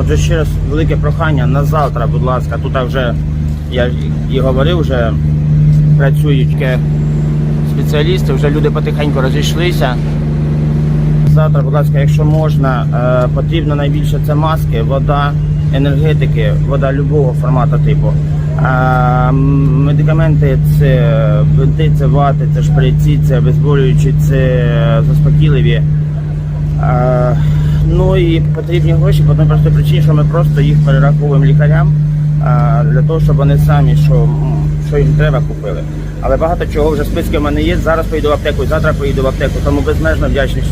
Отже, ще раз велике прохання на завтра, будь ласка, тут вже я і говорив, вже працюють спеціалісти, вже люди потихеньку розійшлися. Завтра, будь ласка, якщо можна, е, потрібно найбільше це маски, вода, енергетики, вода любого формату типу. Медикаменти це бинти, це вати, це шприці, це обезболюючі, це заспокійливі. Ну і потрібні гроші по одній простій причині, що ми просто їх перераховуємо лікарям для того, щоб вони самі, що, що їм треба, купили. Але багато чого вже списки в мене є. Зараз поїду в аптеку, завтра поїду в аптеку. Тому безмежно вдячний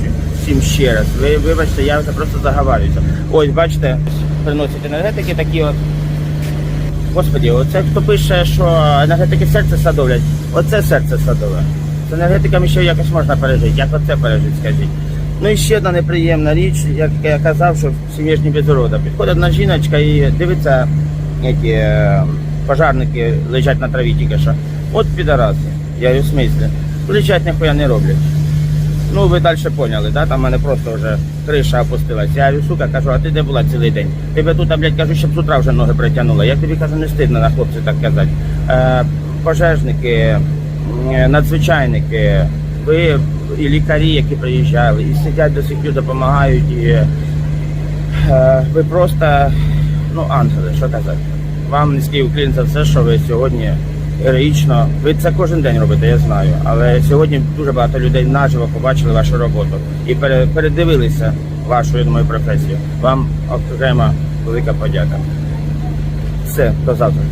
всім ще раз. Ви вибачте, я вже просто заговарююся. Ось, бачите, приносять енергетики такі от. Господі, оце хто пише, що енергетики серце садовлять, оце серце садове. З енергетиками ще якось можна пережити. Як оце пережити, скажіть? Ну і ще одна неприємна річ, як я казав, що в сім'ї ж не без урода. Підходить одна жіночка і дивиться, які е, пожарники лежать на траві тільки що. От підараси. Я говорю, в смислі? Лежать ніхуя не роблять. Ну, ви далі поняли, да? Там в мене просто вже криша опустилась. Я говорю, сука, кажу, а ти де була цілий день? Тебе тут, блядь, кажу, щоб з утра вже ноги притягнула. Як тобі кажу, не стидно на хлопці так казати. Е, пожежники, е, надзвичайники, ви і лікарі, які приїжджали, і сидять до сих пір допомагають. І, е, ви просто, ну, ангели, що казати. Вам низький уклін за все, що ви сьогодні героїчно. Ви це кожен день робите, я знаю. Але сьогодні дуже багато людей наживо побачили вашу роботу і передивилися вашу, я думаю, професію. Вам окрема велика подяка. Все, до завтра.